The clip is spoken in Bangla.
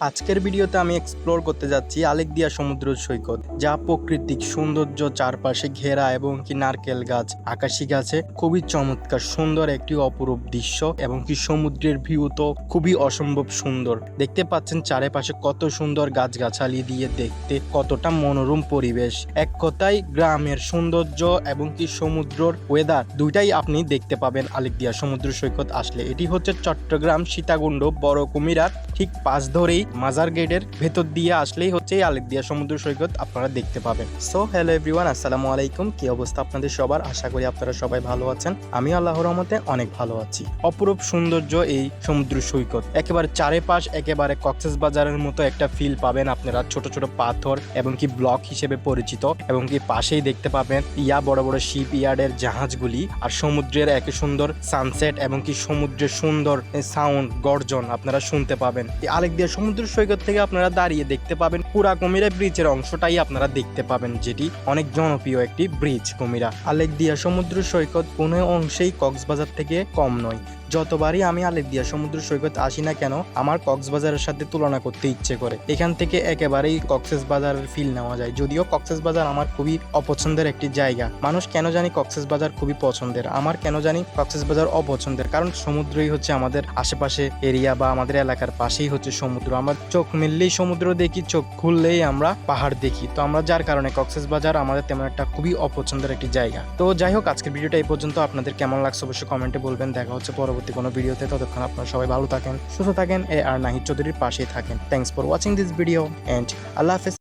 আজকের ভিডিওতে আমি এক্সপ্লোর করতে যাচ্ছি আলেকদিয়া সমুদ্র সৈকত, যা প্রাকৃতিক সৌন্দর্য চারপাশে ঘেরা এবং কি নারকেল গাছ, আকাশি গাছে খুবই চমৎকার, সুন্দর একটি অপরূপ দৃশ্য এবং কি সমুদ্রের ভিউ তো খুবই অসম্ভব সুন্দর। দেখতে পাচ্ছেন চারিপাশে কত সুন্দর গাছগাছালি দিয়ে দেখতে কতটা মনোরম পরিবেশ। এক কথায় গ্রামের সৌন্দর্য এবং কি সমুদ্রর ওয়েদার দুইটাই আপনি দেখতে পাবেন আলেকদিয়া সমুদ্র সৈকত আসলে। এটি হচ্ছে চট্টগ্রাম সীতাকুণ্ড বড় কুমিরার ঠিক পাশ ধরেই মাজার গেটের ভেতর দিয়ে আসলেই হচ্ছে আলেকদিয়া সমুদ্র সৈকত আপনারা দেখতে পাবেন। সো হ্যালো এভরিওয়ান আসসালামু আলাইকুম। কি অবস্থা আপনাদের সবার? আশা করি আপনারা সবাই ভালো আছেন। আমি আল্লাহর রহমতে অনেক ভালো আছি। অপরূপ সৌন্দর্য এই সমুদ্র সৈকত। একেবারে চারিপাশ, একেবারে কক্সেস বাজারের মতো একটা ফিল পাবেন আপনারা। ছোট ছোট পাথর এবং কি ব্লক হিসেবে পরিচিত এবং কি পাশেই দেখতে পাবেন ইয়া বড় বড় শিপ ইয়ার্ডের জাহাজগুলি আর সমুদ্রের এক সুন্দর সানসেট এবং কি সমুদ্রের সুন্দর সাউন্ড গর্জন আপনারা শুনতে পাবেন। আলেকদিয়া সমুদ্র সৈকত থেকে আপনারা দাঁড়িয়ে দেখতে পাবেন পুরা কুমিরা ব্রিজের অংশটাই আপনারা দেখতে পাবেন, যেটি অনেক জনপ্রিয় একটি ব্রিজ কুমিরা। আলেকদিয়া সমুদ্র সৈকত কোনো অংশেই কক্সবাজার থেকে কম নয়। যতবারই আমি আলেকদিয়া সমুদ্র সৈকত আসি না কেন, আমার কক্সবাজারের সাথে তুলনা করতে ইচ্ছে করে। এখান থেকে একেবারেই কক্সেস বাজারের ফিল নেওয়া যায়। যদিও কক্সেস বাজার আমার খুবই অপছন্দের একটি জায়গা। মানুষ কেন জানি কক্সেস বাজার খুবই পছন্দের। আমার কেন জানি কক্সেস বাজার অপছন্দের। কারণ সমুদ্রই হচ্ছে আমাদের আশেপাশে এরিয়া বা আমাদের এলাকার পাশেই হচ্ছে সমুদ্র। আমার চোখ মিললেই সমুদ্র দেখি, চোখ খুললেই আমরা পাহাড় দেখি। তো আমরা যার কারণে কক্সেস বাজার আমাদের তেমন একটা খুবই অপছন্দের একটি জায়গা। তো যাই হোক, আজকের ভিডিওটা এই পর্যন্ত। আপনাদের কেমন লাগছে অবশ্যই কমেন্টে বলবেন। দেখা হচ্ছে পরবর্তী কোনো ভিডিওতে ততক্ষণ আপনারা সবাই ভালো থাকেন, সুস্থ থাকেন, এ আর নাহিদ চৌধুরীর পাশেই থাকেন। Thanks for watching this video and আল্লাহ হাফেজ।